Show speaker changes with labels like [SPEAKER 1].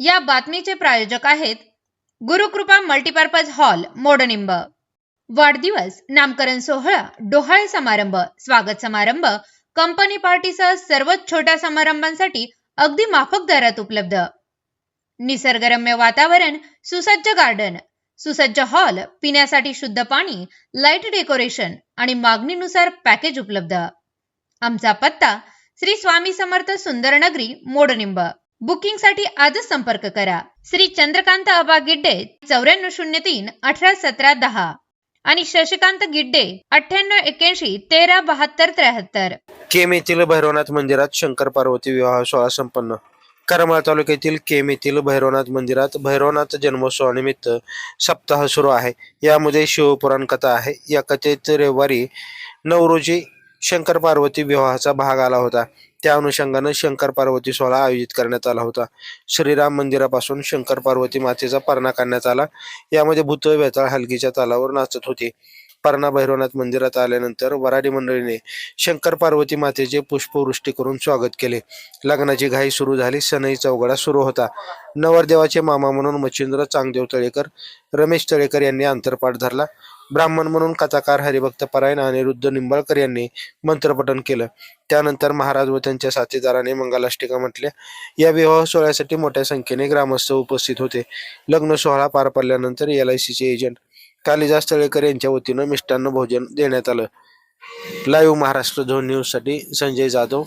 [SPEAKER 1] या बातमीचे प्रायोजक आहेत गुरुकृपा मल्टीपर्पज हॉल मोडनिंब. वाढदिवस नामकरण सोहळा डोहाळे समारंभ स्वागत समारंभ कंपनी पार्टीसह सर्वच छोट्या समारंभांसाठी अगदी माफक दरात उपलब्ध. निसर्गरम्य वातावरण सुसज्ज गार्डन सुसज्ज हॉल पिण्यासाठी शुद्ध पाणी लाइट डेकोरेशन आणि मागणीनुसार पॅकेज उपलब्ध. आमचा पत्ता श्री स्वामी समर्थ सुंदरनगरी मोडनिंब. बुकिंगसाठी आजच संपर्क करा. श्री चंद्रकांत अबा गिड्डे चौऱ्याण्णव शून्य तीन अठरा सतरा दहा. आणि शशिकांत गिड्डे अठ्ठ्याण्णव एक्याऐंशी तेरा बहात्तर त्र्याहत्तर.
[SPEAKER 2] केम येथील भैरवनाथ मंदिरात शंकर पार्वती विवाह सोहळा संपन्न. करमाळ तालुक्यातील केम येथील भैरवनाथ मंदिरात भैरवनाथ जन्मोत्सवानिमित्त सप्ताह सुरू आहे. यामध्ये शिवपुराण कथा आहे. या कथेत रविवारी नऊ रोजी शंकर पार्वती विवाहाचा भाग आला होता. त्या अनुषंगानं शंकर पार्वती सोहळा आयोजित करण्यात आला होता. श्रीराम मंदिरापासून शंकर पार्वती मातेचा परणा काढण्यात आला. यामध्ये भूतळ वेताळ हलगीच्या तालावर नाचत होते. परणा भैरवनाथ मंदिरात आल्यानंतर वराडी मंडळीने शंकर पार्वती मातेचे पुष्पवृष्टी करून स्वागत केले. लग्नाची घाई सुरू झाली सनई चौघडा सुरू होता. नवरदेवाचे मामा म्हणून मच्छिंद्र चांगदेव तळेकर रमेश तळेकर यांनी अंतरपाठ धरला. ब्राह्मण म्हणून कथाकार हरिभक्त परायण अनिरुद्ध निंबाळकर यांनी मंत्रपठन केलं. त्यानंतर महाराज व त्यांच्या साथीदाराने मंगलाष्टिका म्हटल्या. या विवाह सोहळ्यासाठी मोठ्या संख्येने ग्रामस्थ उपस्थित होते. लग्न सोहळा पार पडल्यानंतर एल आय सीचे एजंट कालिदास तळेकर यांच्या वतीनं मिष्टान्न भोजन देण्यात आलं. लाईव्ह महाराष्ट्र झोन न्यूजसाठी संजय जाधव.